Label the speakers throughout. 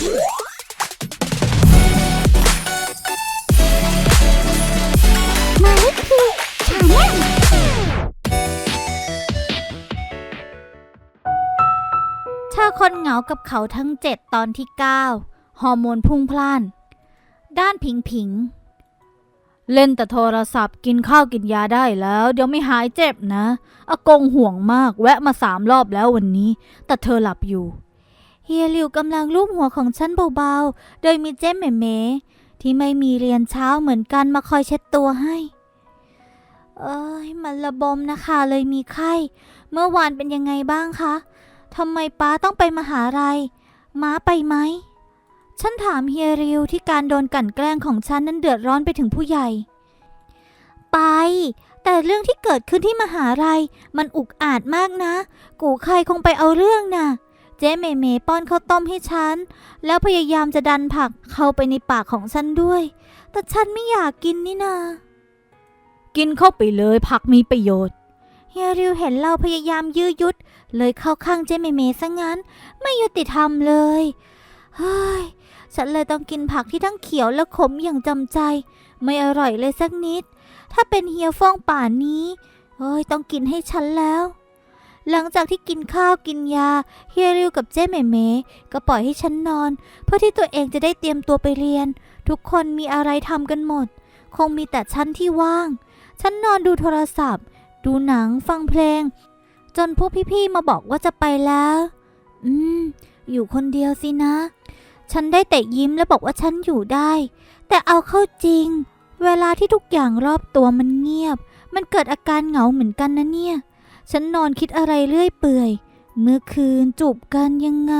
Speaker 1: มาลิคีชาแนล
Speaker 2: เธอคนเหงากับเขาทั้งเจ็ดตอนที่9ฮอร์โมนพุ่งพล่าน ด้านผิงผิง เล่นแต่โทรศัพท์กินข้าวกินยาได้แล้ว เดี๋ยวไม่หายเจ็บนะ อากงห่วงมากแวะมาสามรอบแล้ววันนี้ แต่เธอหลับอยู่ เฮียหลิวกำลังลูบหัวของฉันเบาๆ โดยมีเจ๊แหม่ที่ไม่มีเรียนเช้าเหมือนกันมาคอยเช็ดตัวให้ เอ้ย มันระบมนะคะเลยมีไข้ เมื่อวานเป็นยังไงบ้างคะทำไมป้าต้องไปมหาลัย ม้าไปไหม ฉันถามเฮียริวที่การโดนกลั่นแกล้งของฉันนั้นเดือดร้อนไปถึงผู้ใหญ่ ไป แต่เรื่องที่เกิดขึ้นที่มหาลัย มันอุกอาจมากนะ กูใครคงไปเอาเรื่องน่ะ เจ๊เมเมป้อนข้าวต้มให้ฉัน แล้วพยายามจะดันผักเข้าไปในปากของฉันด้วย แต่ฉันไม่อยากกินนี่นา กินเข้าไปเลยผักมีประโยชน์ เฮียริวเห็นเราพยายามยื้อยุด เลยเข้าข้างเจ๊เมเมซะงั้น ไม่ยุติธรรมเลย เฮ้ย ฉันเลยต้องกินผักที่ทั้งเขียวและขมอย่างจำใจ ไม่อร่อยเลยสักนิด ถ้าเป็นเฮียฟ่องป่านนี้เฮ้ยต้องกินให้ฉันแล้ว หลังจากที่กินข้าวกินยา เฮียริวกับเจ๊เมเมก็ปล่อยให้ฉันนอน เพื่อที่ตัวเองจะได้เตรียมตัวไปเรียน ทุกคนมีอะไรทำกันหมด คงมีแต่ฉันที่ว่าง ฉันนอนดูโทรศัพท์ ดูหนังฟังเพลง จนพวกพี่ๆมาบอกว่าจะไปแล้ว อืม อยู่คนเดียวสินะ ฉันได้แต่ยิ้มและบอกว่าฉันอยู่ได้ แต่เอาเข้าจริง เวลาที่ทุกอย่างรอบตัวมันเงียบ มันเกิดอาการเหงาเหมือนกันนะเนี่ย ฉันนอนคิดอะไรเรื่อยเปื่อย เมื่อคืนจูบกันยังไง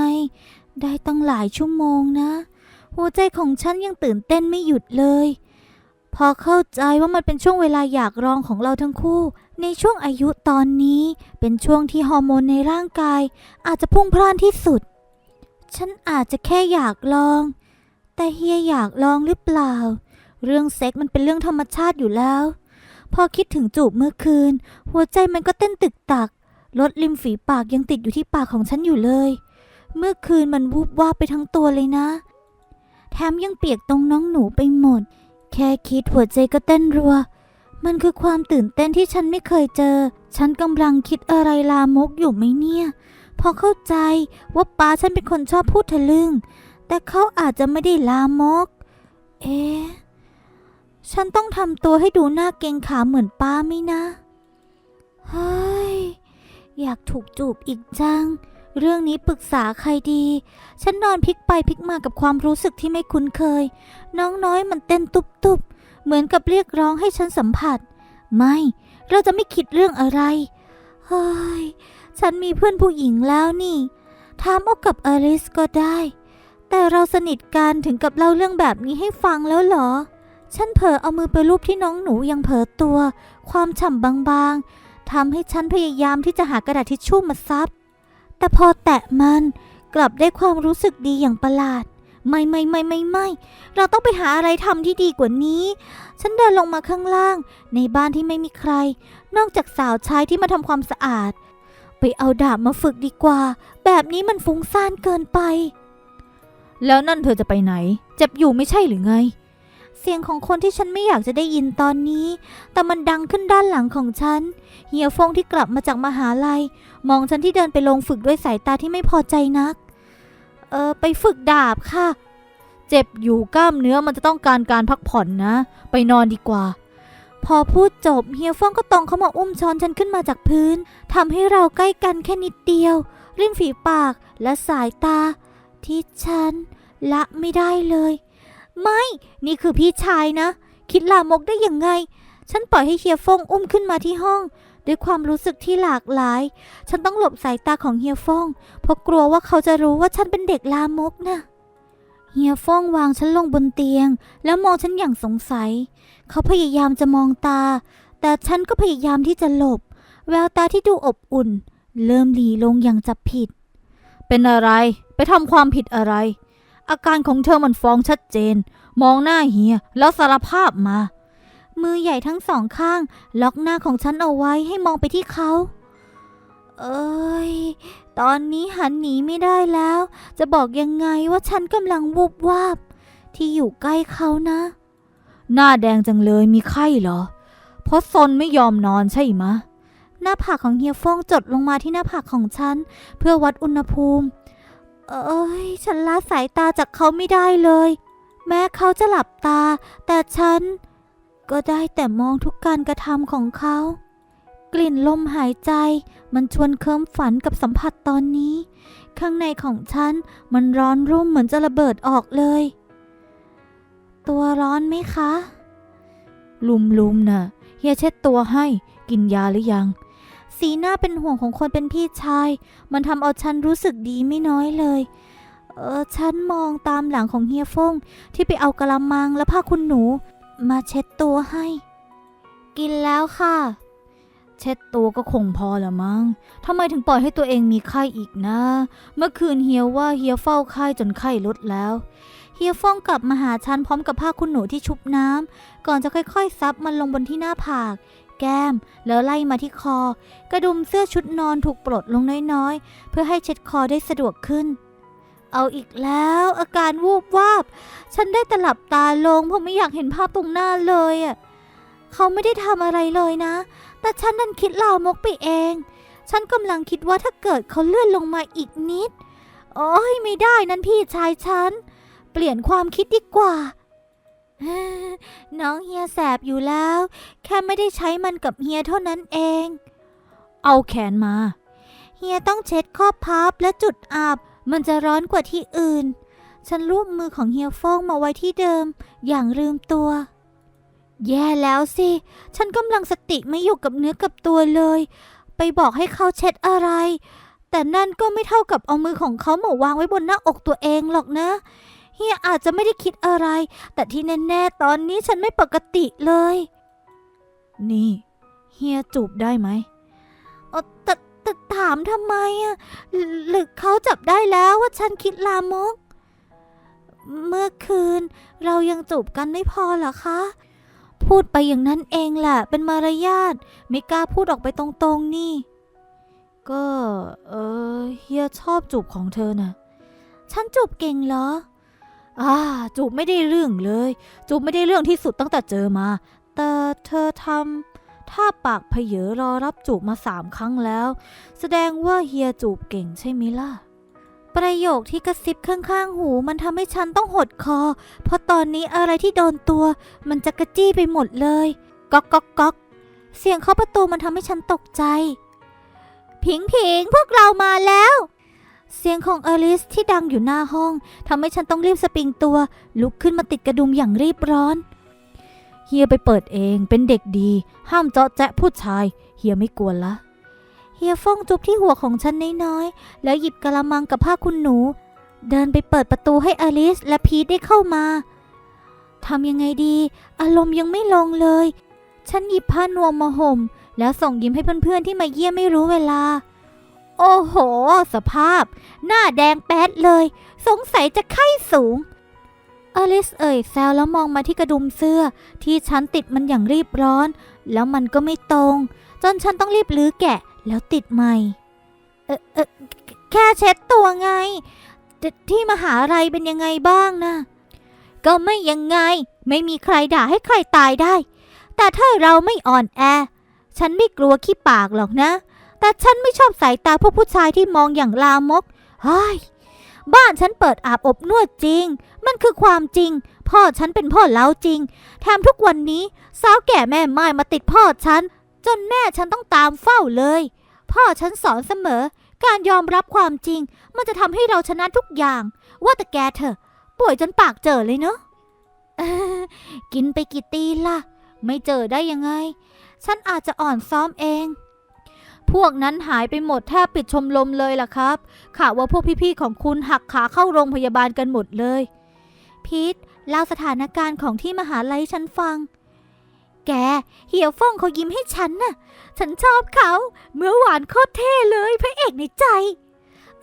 Speaker 2: ได้ตั้งหลายชั่วโมงนะ หัวใจของฉันยังตื่นเต้นไม่หยุดเลย พอเข้าใจว่ามันเป็นช่วงเวลาอยากลองของเราทั้งคู่ ในช่วงอายุตอนนี้เป็นช่วงที่ฮอร์โมนในร่างกาย อาจจะพุ่งพล่านที่สุด ฉันอาจจะแค่อยากลอง แต่เฮียอยากลองหรือเปล่า เรื่องเซ็กมันเป็นเรื่องธรรมชาติอยู่แล้ว พอคิดถึงจูบเมื่อคืน หัวใจมันก็เต้นตึกตักรถริมฝีปากยังติดอยู่ที่ปากของฉันอยู่เลย เมื่อคืนมันวูบวาบไปทั้งตัวเลยนะ แถมยังเปียกตรงน้องหนูไปหมด แค่คิดหัวใจก็เต้นรัว มันคือความตื่นเต้นที่ฉันไม่เคยเจอ ฉันกำลังคิดอะไรลามกอยู่ไหมเนี่ย พอเข้าใจว่าป้าฉันเป็นคนชอบพูดทะลึ่ง แต่เขาอาจจะไม่ได้ลามก เอ๊ะ ฉันต้องทำตัวให้ดูหน้าเกงขาเหมือนป้าไหมนะ เฮ้ย อยากถูกจูบอีกจัง เรื่องนี้ปรึกษาใครดี ฉันนอนพลิกไปพลิกมากับความรู้สึกที่ไม่คุ้นเคย น้องน้อยมันเต้นตุบๆ เหมือนกับเรียกร้องให้ฉันสัมผัส ไม่ เราจะไม่คิดเรื่องอะไร เฮ้ย ฉันมีเพื่อนผู้หญิงแล้วนี่ ถามเอากับอลิสก็ได้ แต่เราสนิทกันถึงกับเล่าเรื่องแบบนี้ให้ฟังแล้วเหรอ ฉันเผลอเอามือไปลูบที่น้องหนูยังเผลอตัว ความฉ่ำบางๆทำให้ฉันพยายามที่จะหากระดาษทิชชู่มาซับ แต่พอแตะมันกลับได้ความรู้สึกดีอย่างประหลาด ไม่ไม่ไม่ไม่ไม่ เราต้องไปหาอะไรทำที่ดีกว่านี้ ฉันเดินลงมาข้างล่าง ในบ้านที่ไม่มีใคร นอกจากสาวใช้ที่มาทำความสะอาด ไปเอาดาบมาฝึกดีกว่า แบบนี้มันฟุ้งซ่านเกินไป แล้วนั่นเธอจะไปไหน เจ็บอยู่ไม่ใช่หรือไง เสียงของคนที่ฉันไม่อยากจะได้ยินตอนนี้ แต่มันดังขึ้นด้านหลังของฉัน เฮียฟงที่กลับมาจากมหาลัย มองฉันที่เดินไปลงฝึกด้วยสายตาที่ไม่พอใจนัก เออไปฝึกดาบค่ะ เจ็บอยู่กล้ามเนื้อมันจะต้องการการพักผ่อนนะ ไปนอนดีกว่า พอพูดจบเฮียฟงก็ตรงเข้ามาอุ้มช้อนฉันขึ้นมาจากพื้นทำให้เราใกล้กันแค่นิดเดียว ริมฝีปากและสายตา ที่ฉันละไม่ได้เลย ไม่ นี่คือพี่ชายนะ คิดลามกได้ยังไง ฉันปล่อยให้เฮียฟงอุ้มขึ้นมาที่ห้อง ด้วยความรู้สึกที่หลากหลาย ฉันต้องหลบสายตาของเฮียฟงเพราะกลัวว่าเขาจะรู้ว่าฉันเป็นเด็กลามกนะเฮียฟงวางฉันลงบนเตียง แล้วมองฉันอย่างสงสัย เขาพยายามจะมองตา แต่ฉันก็พยายามที่จะหลบ แววตาที่ดูอบอุ่น เริ่มหลีลงอย่างจับผิด เป็นอะไร ไปทำความผิดอะไร อาการของเธอมันฟ้องชัดเจน มองหน้าเฮียแล้วสารภาพมา มือใหญ่ทั้งสองข้าง ล็อกหน้าของฉันเอาไว้ให้มองไปที่เขา เอ้ย ตอนนี้หันหนีไม่ได้แล้ว จะบอกยังไงว่าฉันกำลังวูบวาบ ที่อยู่ใกล้เขานะ หน้าแดงจังเลยมีไข้เหรอ เพราะซนไม่ยอมนอนใช่ไหมหน้าผากของเฮียฟงจดลงมาที่หน้าผากของฉัน เพื่อวัดอุณหภูมิ เอ้ย ฉันละสายตาจากเขาไม่ได้เลย แม้เขาจะหลับตา แต่ฉัน ก็ได้แต่มองทุกการกระทำของเขา กลิ่นลมหายใจ มันชวนเคิมฝันกับสัมผัสตอนนี้ ข้างในของฉัน มันร้อนรุ่มเหมือนจะระเบิดออกเลย ตัวร้อนไหมคะ ลุมๆน่ะเฮียเช็ดตัวให้ กินยาหรือยัง สีหน้าเป็นห่วงของคนเป็นพี่ชาย มันทำเอาฉันรู้สึกดีไม่น้อยเลย เออฉันมองตามหลังของเฮียฟงที่ไปเอากระมังและผ้าคุณหนู มาเช็ดตัวให้ กินแล้วค่ะ เช็ดตัวก็คงพอละมั้งทำไมถึงปล่อยให้ตัวเองมีไข้อีกนะ เมื่อคืนเฮียว่าเฮียเฝ้าไข้จนไข้ลดแล้วเฮียฟงกลับมาหาฉันพร้อมกับผ้าคุณหนูที่ชุบน้ำก่อนจะค่อยๆซับมันลงบนที่หน้าผาก แก้ม แล้วไล่มาที่คอ กระดุมเสื้อชุดนอนถูกปลดลงน้อยๆ เพื่อให้เช็ดคอได้สะดวกขึ้น เอาอีกแล้วอาการวูบวาบ ฉันได้แต่หลับตาลงเพราะไม่อยากเห็นภาพตรงหน้าเลยอะเขาไม่ได้ทำอะไรเลยนะ แต่ฉันนั่นคิดลามกไปเอง ฉันกำลังคิดว่าถ้าเกิดเขาเลื่อนลงมาอีกนิด โอ้ยไม่ได้นั่นพี่ชายฉัน เปลี่ยนความคิดดีกว่า น้องเฮียแสบอยู่แล้ว แค่ไม่ได้ใช้มันกับเฮียเท่านั้นเอง เอาแขนมา เฮียต้องเช็ดข้อพับและจุดอาบ มันจะร้อนกว่าที่อื่น ฉันรูปมือของเฮียฟงมาไว้ที่เดิม อย่างลืมตัว แย่แล้วสิ ฉันกำลังสติไม่อยู่กับเนื้อกับตัวเลย ไปบอกให้เขาเช็ดอะไร แต่นั่นก็ไม่เท่ากับเอามือของเขามาวางไว้บนหน้าอกตัวเองหรอกนะ เฮียอาจจะไม่ได้คิดอะไร แต่ที่แน่ๆตอนนี้ฉันไม่ปกติเลย นี่เฮียจูบได้ไหมเออแต่แต่ถามทำไมอะหรือหรือเขาจับได้แล้วว่าฉันคิดลามก เมื่อคืนเรายังจูบกันไม่พอเหรอคะ พูดไปอย่างนั้นเองแหละเป็นมารยาทไม่กล้าพูดออกไปตรงๆนี่ ก็เออเฮียชอบจูบของเธอน่ะฉันจูบเก่งเหรอ อ่าจูบไม่ได้เรื่องเลย จูบไม่ได้เรื่องที่สุดตั้งแต่เจอมา แต่เธอทำท่าปากเพเยอรอรับจูบมาสามครั้งแล้ว แสดงว่าเฮียจูบเก่งใช่ไหมล่ะ ประโยคที่กระซิบข้างๆหู มันทำให้ฉันต้องหดคอ เพราะตอนนี้อะไรที่โดนตัว มันจะกระจี้ไปหมดเลยก๊อกก๊อกก๊อกเสียงเคาะประตูมันทำให้ฉันตกใจ ผิงผิงพวกเรามาแล้ว เสียงของอลิสที่ดังอยู่หน้าห้องทำให้ฉันต้องรีบสปริงตัว ลุกขึ้นมาติดกระดุมอย่างรีบร้อน เฮียไปเปิดเองเป็นเด็กดี ห้ามเจาะแจ๊ะผู้ชาย เฮียไม่กวนละเฮียฟงจุบที่หัวของฉันน้อยๆ แล้วหยิบกระมังกับผ้าคุณหนู เดินไปเปิดประตูให้อลิสและพีทได้เข้ามาทำยังไงดี อารมณ์ยังไม่ลงเลย ฉันหยิบผ้านวมมาห่มแล้วส่งยิ้มให้เพื่อนๆที่มาเยี่ยมไม่รู้เวลา โอ้โห สภาพ หน้าแดงแป๊ดเลย สงสัยจะไข้สูง อลิสเอ่ยแซวแล้วมองมาที่กระดุมเสื้อ ที่ฉันติดมันอย่างรีบร้อน แล้วมันก็ไม่ตรง จนฉันต้องรีบลื้อแกะแล้วติดใหม่ เออเออแค่เช็ดตัวไง ที่มหาลัยเป็นยังไงบ้างนะ ก็ไม่ยังไง ไม่มีใครด่าให้ใครตายได้ แต่ถ้าเราไม่อ่อนแอ ฉันไม่กลัวขี้ปากหรอกนะ แต่ฉันไม่ชอบสายตาพวกผู้ชายที่มองอย่างลามกเฮ้ยบ้านฉันเปิดอาบอบนวดจริง มันคือความจริง พ่อฉันเป็นพ่อเล้าจริง แถมทุกวันนี้สาวแก่แม่ไม้มาติดพ่อฉัน จนแม่ฉันต้องตามเฝ้าเลย พ่อฉันสอนเสมอ การยอมรับความจริง มันจะทำให้เราชนะทุกอย่าง ว่าแต่แกเถอะ ป่วยจนปากเจอเลยเนาะกินไปกี่ตีล่ะ ไม่เจอได้ยังไง ฉันอาจจะอ่อนซ้อมเอง พวกนั้นหายไปหมดแทบปิดชมรมเลยล่ะครับข่าวว่าพวกพี่ๆของคุณหักขาเข้าโรงพยาบาลกันหมดเลย พีทเล่าสถานการณ์ของที่มหาลัยฉันฟัง แก เหี่ยวฟ่องเขายิ้มให้ฉันน่ะ ฉันชอบเขา เมื่อหวานโคตรเท่เลยพระเอกในใจ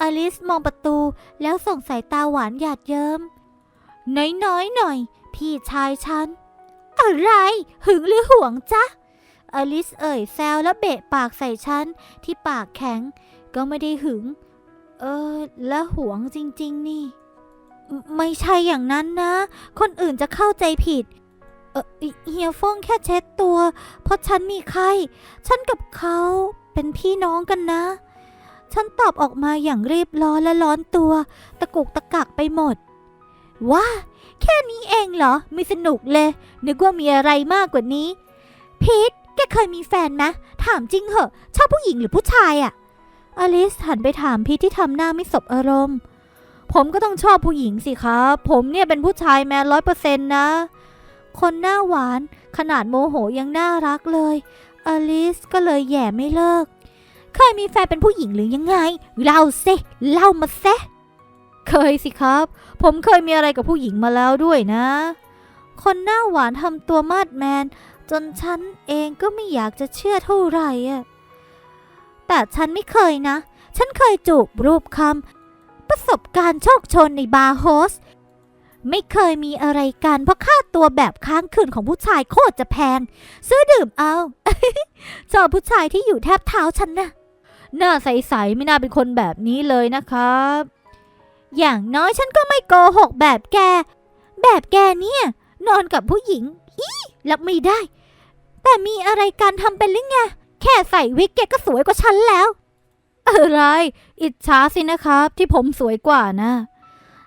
Speaker 2: อลิสมองประตูแล้วส่งสายตาหวานหยาดเยิ้มน้อยๆหน่อย พี่ชายฉัน อะไร หึงหรือห่วงจ๊ะ อลิสเอ่ยแซวแล้วเบะปากใส่ฉันที่ปากแข็ง ก็ไม่ได้หึง เออ และหวงจริง ๆ นี่ไม่ไม่ใช่อย่างนั้นนะ คนอื่นจะเข้าใจผิด เออเฮียฟงแค่เช็ดตัว เพราะฉันมีไข้ ฉันกับเขาเป็นพี่น้องกันนะ ฉันตอบออกมาอย่างรีบร้อนและร้อนตัว ตะกุกตะกักไปหมดว่าแค่นี้เองเหรอ ไม่สนุกเลย นึกว่ามีอะไรมากกว่านี้พีท เคยมีแฟนไหมถามจริงเหอะ ชอบผู้หญิงหรือผู้ชายอะอลิสหันไปถามพีทที่ทำหน้าไม่สบอารมณ์ ผมก็ต้องชอบผู้หญิงสิครับ ผมเนี่ยเป็นผู้ชายแมนร้อยเปอร์เซ็นต์นะ คนหน้าหวานขนาดโมโหยังน่ารักเลย อลิสก็เลยแย่ไม่เลิก เคยมีแฟนเป็นผู้หญิงหรือยังไง เล่าสิเล่ามาเซเคยสิครับ ผมเคยมีอะไรกับผู้หญิงมาแล้วด้วยนะ คนหน้าหวานทำตัวมาดแมน จนฉันเองก็ไม่อยากจะเชื่อเท่าไหร่อะแต่ฉันไม่เคยนะ ฉันเคยจูบรูปคำประสบการณ์โชคชนในบาร์โฮส ไม่เคยมีอะไรกันเพราะค่าตัวแบบค้างคืนของผู้ชายโคตรจะแพง ซื้อดื่มเอาชอบผู้ชายที่อยู่แทบเท้าฉันนะหน้าใสๆไม่น่าเป็นคนแบบนี้เลยนะครับ อย่างน้อยฉันก็ไม่โกหกแบบแก แบบแกเนี่ย นอนกับผู้หญิง อีรับไม่ได้ แต่มีอะไรการทำเป็นหรือไง แค่ใส่วิกแกก็สวยกว่าฉันแล้ว อะไร อิจฉาสินะครับ ที่ผมสวยกว่านะ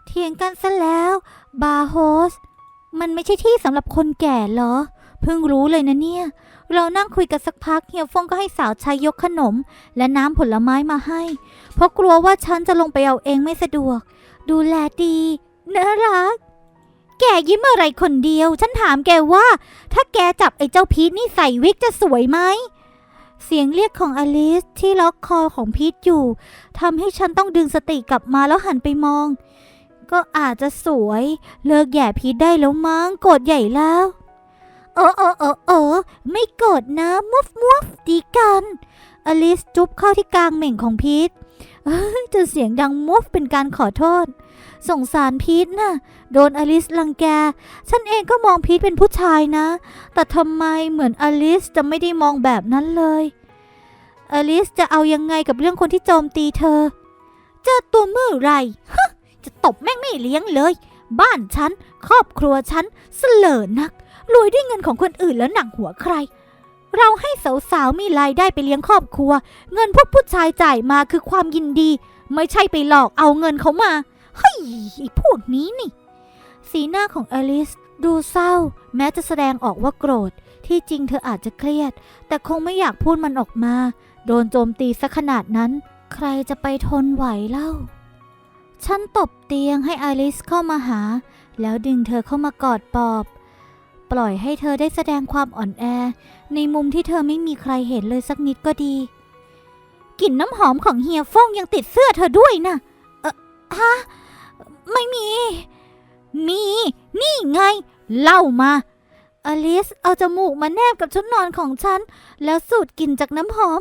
Speaker 2: เถียงกันซะแล้ว บาร์โฮส มันไม่ใช่ที่สำหรับคนแก่เหรอ เพิ่งรู้เลยนะเนี่ย เรานั่งคุยกันสักพักเฮียฟงก็ให้สาวใช้ยกขนม และน้ำผลไม้มาให้ เพราะกลัวว่าฉันจะลงไปเอาเองไม่สะดวก ดูแลดีน่ารัก แกยิ้มอะไรคนเดียว ฉันถามแกว่า ถ้าแกจับไอ้เจ้าพีทนี่ใส่วิกจะสวยไหม เสียงเรียกของอลิสที่ล็อกคอของพีทอยู่ทำให้ฉันต้องดึงสติกลับมาแล้วหันไปมอง ก็อาจจะสวย เลิกแย่พีทได้แล้วมั้งโกรธใหญ่แล้วเออเออเออเออไม่โกรธนะมุฟมุฟดีกัน อลิสจุ๊บเข้าที่กลางเหม่งของพีท จนเสียงดังมุฟเป็นการขอโทษ สงสารพีทน่ะ โดนอลิสลังแก ฉันเองก็มองพีทเป็นผู้ชายนะ แต่ทำไมเหมือนอลิสจะไม่ได้มองแบบนั้นเลยอลิสจะเอายังไงกับเรื่องคนที่โจมตีเธอ เจอตัวเมื่อไรฮะจะตบแม่งไม่เลี้ยงเลย บ้านฉัน ครอบครัวฉันเสลอนักรวยด้วยเงินของคนอื่นแล้วหนังหัวใคร เราให้สาวๆมีรายได้ไปเลี้ยงครอบครัว เงินพวกผู้ชายจ่ายมาคือความยินดี ไม่ใช่ไปหลอกเอาเงินเขามาเฮ้ยไอ้พวกนี้นี่ สีหน้าของอลิสดูเศร้า แม้จะแสดงออกว่าโกรธ ที่จริงเธออาจจะเครียด แต่คงไม่อยากพูดมันออกมา โดนโจมตีซะขนาดนั้น ใครจะไปทนไหวเล่า ฉันตบเตียงให้อลิสเข้ามาหา แล้วดึงเธอเข้ามากอดปอบ ปล่อยให้เธอได้แสดงความอ่อนแอ ในมุมที่เธอไม่มีใครเห็นเลยสักนิดก็ดีกลิ่นน้ำหอมของเฮียฟ่องยังติดเสื้อเธอด้วยนะเออฮะไม่มี มี นี่ไง เล่ามาอลิสเอาจมูกมาแนบกับชุดนอนของฉัน แล้วสูดกลิ่นจากน้ำหอม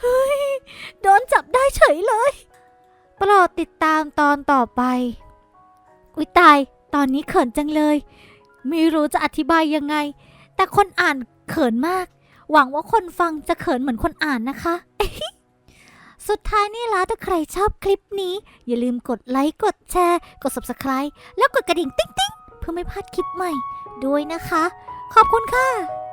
Speaker 2: เฮ้ย โดนจับได้เฉยเลย โปรดติดตามตอนต่อไป อุ๊ยตาย ตอนนี้เขินจังเลย ไม่รู้จะอธิบายยังไง แต่คนอ่านเขินมาก หวังว่าคนฟังจะเขินเหมือนคนอ่านนะคะ สุดท้ายนี่ละถ้าใครชอบคลิปนี้ อย่าลืมกดไลค์ กดแชร์ กด subscribe แล้วกดกระดิ่งติ๊งติ๊งๆเพื่อไม่พลาดคลิปใหม่ด้วยนะคะ ขอบคุณค่ะ